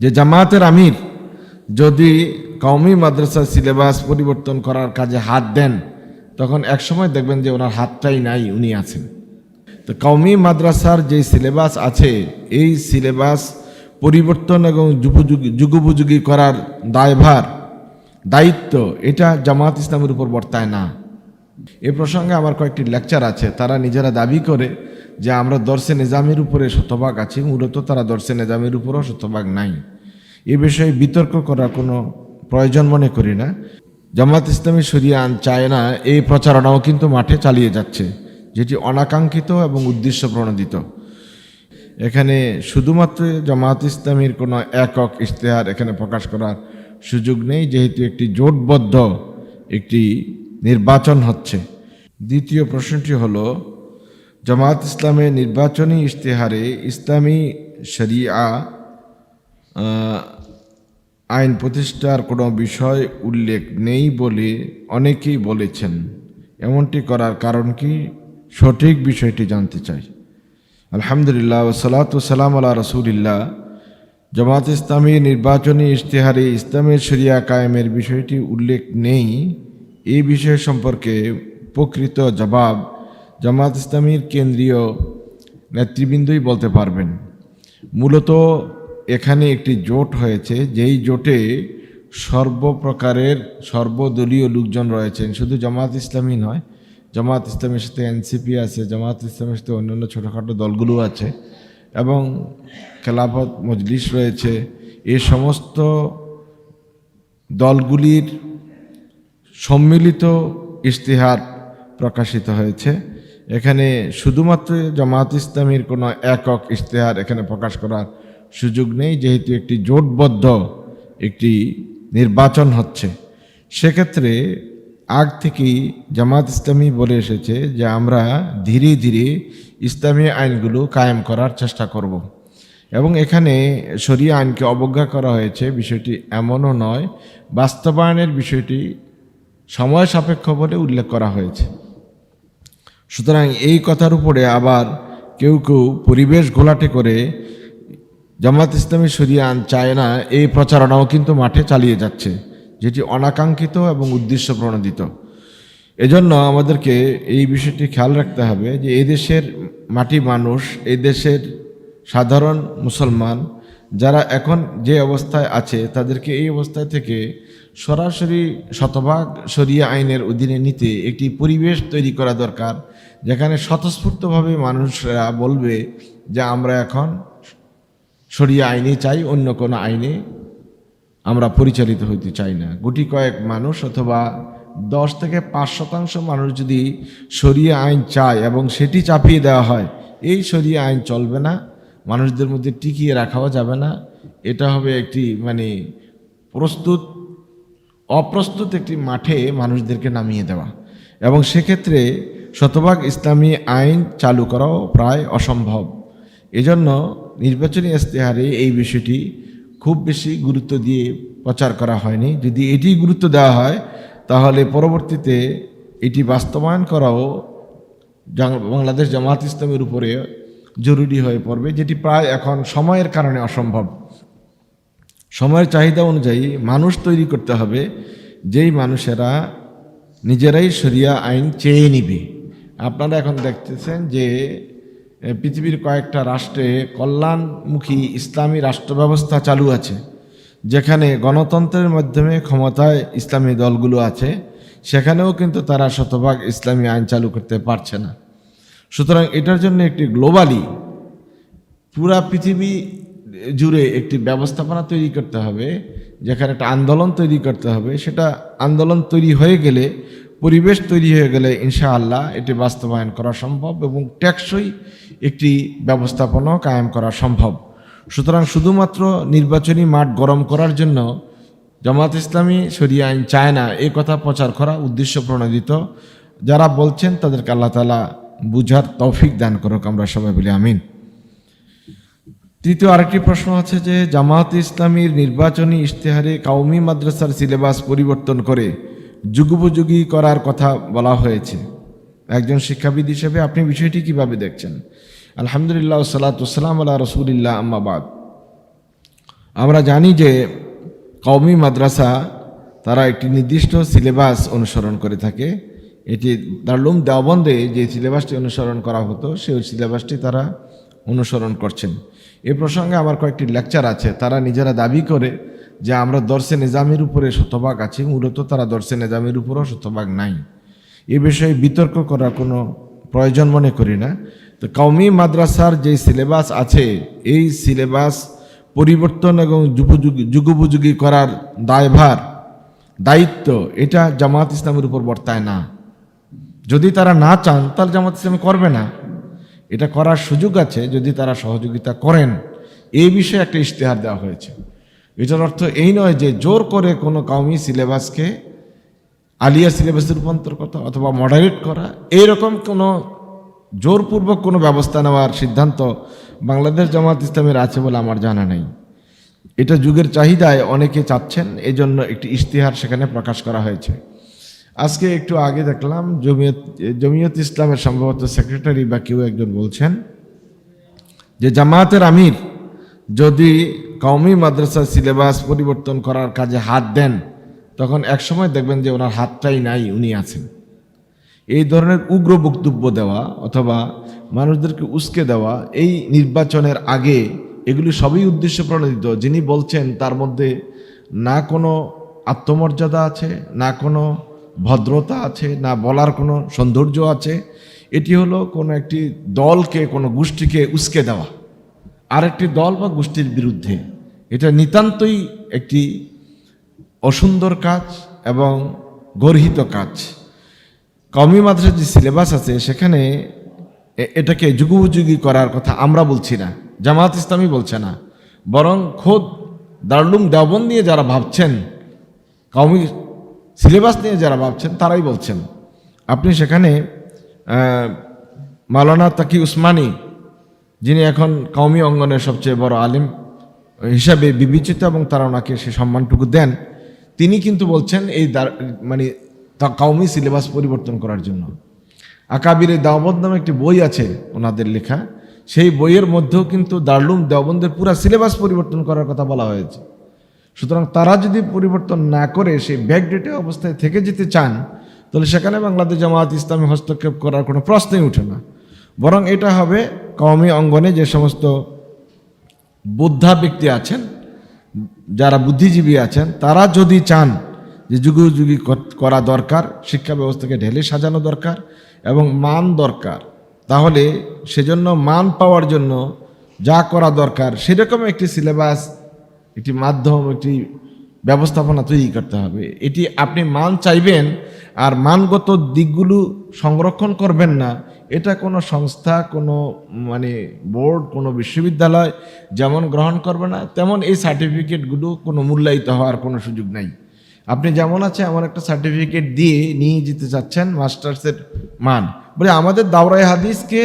যে জামায়াতের আমির যদি কওমি মাদ্রাসার সিলেবাস পরিবর্তন করার কাজে হাত দেন, তখন একসময় দেখবেন যে ওনার হাতটাই নাই, উনি আছেন। তো কওমি মাদ্রাসার যে সিলেবাস আছে, এই সিলেবাস পরিবর্তন এবং যুগোপযোগী করার দায়ভার, দায়িত্ব, এটা জামাত ইসলামের উপর বর্তায় না। এ প্রসঙ্গে আমার কয়েকটি লেকচার আছে, তারা নিজেরা দাবি করে যে আমরা দর্শে নিজামের উপরে শতভাগ আছি, মূলত তারা দর্শে নিজামের উপরেও শতভাগ নাই। এ বিষয়ে বিতর্ক করার কোনো প্রয়োজন মনে করি না। জামাত ইসলামী সরিয়ে আন চায় না এই প্রচারণাও কিন্তু মাঠে চালিয়ে যাচ্ছে, যেটি অনাকাঙ্ক্ষিত এবং উদ্দেশ্য প্রণোদিত। এখানে শুধুমাত্র জামাত ইসলামীর কোনো একক ইশতেহার এখানে প্রকাশ করার সুযোগ নেই, যেহেতু একটি জোটবদ্ধ একটি নির্বাচন হচ্ছে। দ্বিতীয় প্রশ্নটি হলো জামাত ইসলামের নির্বাচনী ইশতেহারে ইসলামী শরিয়া আইন প্রতিষ্ঠার কোনো বিষয় উল্লেখ নেই বলে অনেকেই বলেছেন। এমনটি করার কারণ কি? সঠিক বিষয়টি জানতে চাই। আলহামদুলিল্লাহ ওসালাত সালাম আল্লাহ রসুলিল্লাহ। জামাত ইসলামী নির্বাচনী ইশতেহারে ইসলামের শরিয়া কায়েমের বিষয়টি উল্লেখ নেই। এই বিষয় সম্পর্কে প্রকৃত জবাব জামাত ইসলামীর কেন্দ্রীয় নেতৃবৃন্দই বলতে পারবেন। মূলত এখানে একটি জোট হয়েছে, যেই জোটে সর্বপ্রকারের সর্বদলীয় লোকজন রয়েছেন। শুধু জামাত ইসলামী নয়, জামাত ইসলামের সাথে এনসিপি আছে, জামাত ইসলামের সাথে অন্যান্য ছোটোখাটো দলগুলো আছে, এবং খেলাফত মজলিস রয়েছে। এ সমস্ত দলগুলির সম্মিলিত ইশতেহার প্রকাশিত হয়েছে। এখানে শুধুমাত্র জামাত ইসলামীর কোনো একক ইশতেহার এখানে প্রকাশ করার সুযোগ নেই, যেহেতু একটি জোটবদ্ধ একটি নির্বাচন হচ্ছে সেক্ষেত্রে আগ থেকেই জামাত ইসলামী বলে এসেছে যে আমরা ধীরে ধীরে ইসলামী আইনগুলো কায়েম করার চেষ্টা করব। এবং এখানে শরিয়া আইনকে অবজ্ঞা করা হয়েছে, বিষয়টি এমনও নয়, বাস্তবায়নের বিষয়টি সময় সাপেক্ষ বলে উল্লেখ করা হয়েছে সুতরাং এই কথার উপরে আবার কেউ কেউ পরিবেশ ঘোলাটে করে জামাত ইসলামী শরিয়া আইন চায় না, এই প্রচারণাও কিন্তু মাঠে চালিয়ে যাচ্ছে, যেটি অনাকাঙ্ক্ষিত এবং উদ্দেশ্য প্রণোদিত। এজন্য আমাদেরকে এই বিষয়টি খেয়াল রাখতে হবে যে এই দেশের মাটি মানুষ এই দেশের সাধারণ মুসলমান, যারা এখন যে অবস্থায় আছে, তাদেরকে এই অবস্থায় থেকে সরাসরি শতভাগ শরিয়া আইনের অধীনে নিতে একটি পরিবেশ তৈরি করা দরকার যেখানে স্বতঃস্ফূর্তভাবে মানুষরা বলবে যে আমরা এখন সরিয়ে আইনে চাই, অন্য কোনো আইনে আমরা পরিচালিত হইতে চাই না। গুটি কয়েক মানুষ অথবা দশ থেকে পাঁচ শতাংশ মানুষ যদি সরিয়ে আইন চায় এবং সেটি চাপিয়ে দেওয়া হয়, এই সরিয়ে আইন চলবে না, মানুষদের মধ্যে টিকিয়ে রাখাও যাবে না। এটা হবে একটি মানে প্রস্তুত, অপ্রস্তুত একটি মাঠে মানুষদেরকে নামিয়ে দেওয়া। এবং সেক্ষেত্রে শতভাগ ইসলামী আইন চালু করাও প্রায় অসম্ভব। এজন্য নির্বাচনী ইস্তেহারে এই বিষয়টি খুব বেশি গুরুত্ব দিয়ে প্রচার করা হয়নি। যদি এটি গুরুত্ব দেওয়া হয়, তাহলে পরবর্তীতে এটি বাস্তবায়ন করাও বাংলাদেশ জামাত ইসলামের উপরে জরুরি হয়ে পড়বে, যেটি প্রায় এখন সময়ের কারণে অসম্ভব। সময়ের চাহিদা অনুযায়ী মানুষ তৈরি করতে হবে, যেই মানুষেরা নিজেরাই সরিয়া আইন চেয়ে নিবে। আপনারা এখন দেখতেছেন যে পৃথিবীর কয়েকটা রাষ্ট্রে কল্যাণমুখী ইসলামী রাষ্ট্র ব্যবস্থা চালু আছে, যেখানে গণতন্ত্রের মাধ্যমে ক্ষমতায় ইসলামী দলগুলো আছে, সেখানেও কিন্তু তারা শতভাগ ইসলামী আইন চালু করতে পারছে না। সুতরাং এটার জন্য একটি গ্লোবালি, পুরা পৃথিবী জুড়ে একটি ব্যবস্থাপনা তৈরি করতে হবে, যেখানে একটা আন্দোলন তৈরি করতে হবে, সেটা আন্দোলন তৈরি হয়ে গেলে পরিবেশ তৈরি হয়ে গেলে ইনশাআল্লাহ এটি বাস্তবায়ন করা সম্ভব এবং টেকসই একটি ব্যবস্থাপনা কায়েম করা সম্ভব। সুতরাং শুধুমাত্র নির্বাচনী মাঠ গরম করার জন্য জামাত ইসলামী, শরিয়া আইন চায় না, এই কথা প্রচার করা উদ্দেশ্য প্রণোদিত। যারা বলছেন তাদেরকে আল্লাহ তালা বুঝার তৌফিক দান করুক, আমরা সবাই বলি আমিন। তৃতীয় আরেকটি প্রশ্ন আছে যে, জামাত ইসলামীর নির্বাচনী ইশতেহারে কাউমি মাদ্রাসার সিলেবাস পরিবর্তন করে যুগোপযোগী করার কথা বলা হয়েছে। একজন শিক্ষাবিদ হিসেবে আপনি বিষয়টি কীভাবে দেখছেন? আলহামদুলিল্লাহ সালাতাম আল্লাহ রসুলিল্লাহ আম্মাবাদ আমরা জানি যে কওমি মাদ্রাসা তারা একটি নির্দিষ্ট সিলেবাস অনুসরণ করে থাকে। এটি দারুম দেওবন্দে যে সিলেবাসটি অনুসরণ করা হতো সেই সিলেবাসটি তারা অনুসরণ করছেন। এ প্রসঙ্গে আমার কয়েকটি লেকচার আছে, তারা নিজেরা দাবি করে যে আমরা দর্শে নিজামের উপরে শতভাগ আছি, মূলত তারা দর্শে নিজামের উপরেও শতভাগ নাই। এ বিষয়ে বিতর্ক করার কোনো প্রয়োজন মনে করি না। তো কওমি মাদ্রাসার যে সিলেবাস আছে, এই সিলেবাস পরিবর্তন এবং যুগোপযোগী করার দায়ভার, দায়িত্ব, এটা জামাত ইসলামের উপর বর্তায় না। যদি তারা না চান, তাহলে জামাত ইসলামী করবে না। এটা করার সুযোগ আছে যদি তারা সহযোগিতা করেন। এই বিষয়ে একটা ইশতেহার দেওয়া হয়েছে। এটার অর্থ এই নয় যে জোর করে কোনো কওমি সিলেবাসকে আলিয়া সিলেবাসে রূপান্তর করা অথবা মডারেট করা, এইরকম কোনো জোরপূর্বক কোনো ব্যবস্থা নেওয়ার সিদ্ধান্ত বাংলাদেশ জামাত ইসলামের আছে বলে আমার জানা নেই। এটা যুগের চাহিদায় অনেকে চাচ্ছেন, এজন্য একটি ইশতেহার সেখানে প্রকাশ করা হয়েছে। আজকে একটু আগে দেখলাম, জমিয়ত জমিয়ত ইসলামের সম্ভবত সেক্রেটারি বা কেউ একজন বলছেন যে জামায়াতের আমির যদি কওমি মাদ্রাসা সিলেবাস পরিবর্তন করার কাজে হাত দেন, তখন একসময় দেখবেন যে ওনার হাতটাই নাই, উনি আছেন। এই ধরনের উগ্র বক্তব্য দেওয়া অথবা মানুষদেরকে উস্কে দেওয়া, এই নির্বাচনের আগে এগুলি সবই উদ্দেশ্য প্রণোদিত। যিনি বলছেন তার মধ্যে না কোনো আত্মমর্যাদা আছে, না কোনো ভদ্রতা আছে, না বলার কোনো সৌন্দর্য আছে। এটি হলো কোনো একটি দলকে, কোনো গোষ্ঠীকে উস্কে দেওয়া। আরেকটি দল বা গোষ্ঠীর বিরুদ্ধে। এটা নিতান্তই একটি অসুন্দর কাজ এবং গর্হিত কাজ। কমি মাদ্রাসার যে সিলেবাস আছে সেখানে এটাকে যুগোপযোগী করার কথা আমরা বলছি না জামাত ইসলামী বলছে না। বরং খোদ দারুলুম দেওবন নিয়ে যারা ভাবছেন কওমি সিলেবাস নিয়ে যারা ভাবছেন তারাই বলছেন। আপনি সেখানে আহ, মাওলানা তাকি উসমানী যিনি এখন কওমি অঙ্গনের সবচেয়ে বড় আলিম হিসাবে বিবেচিত এবং তারা ওনাকে সে সম্মানটুকু দেন, তিনি কিন্তু বলছেন এই মানে তা কওমি সিলেবাস পরিবর্তন করার জন্য। আকাবিরে দাওবদ নামে একটি বই আছে ওনাদের লেখা, সেই বইয়ের মধ্যেও কিন্তু দারলুম দেওবন্দের পুরা সিলেবাস পরিবর্তন করার কথা বলা হয়েছে। সুতরাং তারা যদি পরিবর্তন না করে সেই ব্যাকডেটে অবস্থায় থেকে যেতে চান, তাহলে সেখানে বাংলাদেশ জামায়াত ইসলামী হস্তক্ষেপ করার কোনো প্রশ্নই ওঠে না। বরং এটা হবে কওমি অঙ্গনে যে সমস্ত বুদ্ধা ব্যক্তি আছেন, যারা বুদ্ধিজীবী আছেন, তারা যদি চান যে যুগোযুগী কর- করা দরকার, শিক্ষা ব্যবস্থাকে ঢেলে সাজানো দরকার এবং মান দরকার, তাহলে সেজন্য মান পাওয়ার জন্য যা করা দরকার, সেরকম একটি সিলেবাস, একটি মাধ্যম, একটি ব্যবস্থাপনা তৈরি করতে হবে। এটি আপনি মান চাইবেন আর মানগত দিকগুলো সংরক্ষণ করবেন না এটা কোনো সংস্থা, কোনো মানে বোর্ড, কোনো বিশ্ববিদ্যালয় যেমন গ্রহণ করবে না, তেমন এই সার্টিফিকেটগুলো কোনো মূল্যায়িত হওয়ার কোনো সুযোগ নাই। আপনি যেমন আছে এমন একটা সার্টিফিকেট দিয়ে নিয়ে যেতে চাচ্ছেন মাস্টার্সের মান। বলে আমাদের দাওরাই হাদিসকে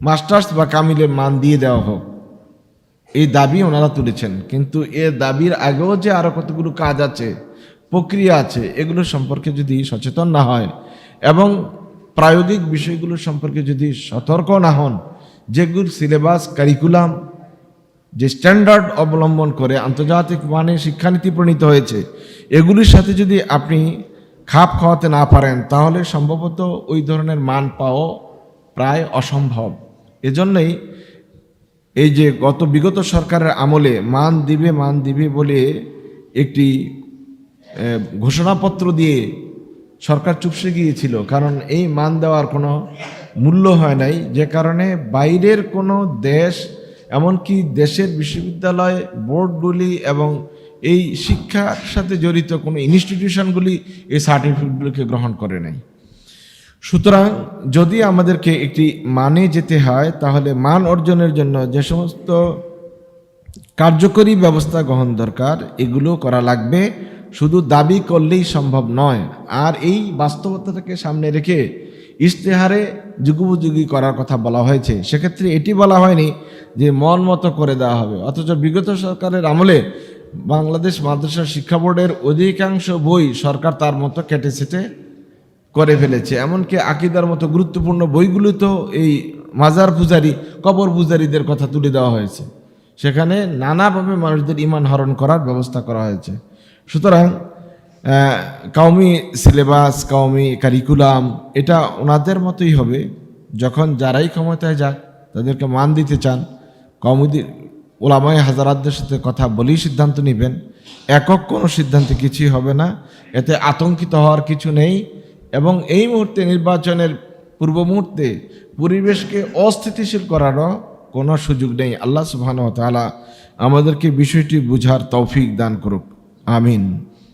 মাস্টার্স বা কামিলের মান দিয়ে দেওয়া হোক। এই দাবি ওনারা তুলেছেন। কিন্তু এ দাবির আগেও যে আরও কতগুলো কাজ আছে, প্রক্রিয়া আছে, এগুলো সম্পর্কে যদি সচেতন না হয় এবং প্রায়োগিক বিষয়গুলো সম্পর্কে যদি সতর্ক না হন, যেগুলো সিলেবাস কারিকুলাম যে স্ট্যান্ডার্ড অবলম্বন করে আন্তর্জাতিক মানে শিক্ষানীতি প্রণীত হয়েছে, এগুলির সাথে যদি আপনি খাপ খাওয়াতে না পারেন, তাহলে সম্ভবত ওই ধরনের মান পাওয়া প্রায় অসম্ভব। এজন্যই এই যে গত বিগত সরকারের আমলে মান দিবে মান দিবে বলে একটি ঘোষণাপত্র দিয়ে সরকার চুপসে গিয়েছিল, কারণ এই মান দেওয়ার কোনো মূল্য হয় নাই, যে কারণে বাইরের কোনো দেশ, এমনকি দেশের বিশ্ববিদ্যালয় বোর্ডগুলি এবং এই শিক্ষার সাথে জড়িত কোনো ইনস্টিটিউশনগুলি এই সার্টিফিকেটগুলিকে গ্রহণ করে নাই। সুতরাং যদি আমাদেরকে একটি মানে যেতে হয়, তাহলে মান অর্জনের জন্য যে সমস্ত কার্যকরী ব্যবস্থা গ্রহণ দরকার, এগুলো করা লাগবে। শুধু দাবি করলেই সম্ভব নয়। আর এই বাস্তবতাটাকে সামনে রেখে ইশতেহারে যুগোপযোগী করার কথা বলা হয়েছে। সেক্ষেত্রে এটি বলা হয়নি যে মন মতো করে দেওয়া হবে। অথচ বিগত সরকারের আমলে বাংলাদেশ মাদ্রাসা শিক্ষা বোর্ডের অধিকাংশ বই সরকার তার মতো কেটে সেটে করে ফেলেছে। এমনকি আকিদার মতো গুরুত্বপূর্ণ বইগুলো তো এই মাজার পূজারি, কবর পূজারীদের কথা তুলে দেওয়া হয়েছে। সেখানে নানাভাবে মানুষদের ইমান হরণ করার ব্যবস্থা করা হয়েছে। সুতরাং কাউমি সিলেবাস কাউমি কারিকুলাম এটা ওনাদের মতোই হবে। যখন যারাই ক্ষমতায় যাক, তাদেরকে মান দিতে চান। কৌমুদি ওলামাই হাজারাতদের সাথে কথা বলেই সিদ্ধান্ত নেবেন। একক কোনো সিদ্ধান্তে কিছুই হবে না। এতে আতঙ্কিত হওয়ার কিছু নেই এবং এই মুহূর্তে নির্বাচনের পূর্ব মুহূর্তে পরিবেশকে অস্থিতিশীল করারও কোনো সুযোগ নেই। আল্লাহ সুবহানাহু ওয়া তাআলা আমাদেরকে বিষয়টি বুঝার তৌফিক দান করুক। আমিন।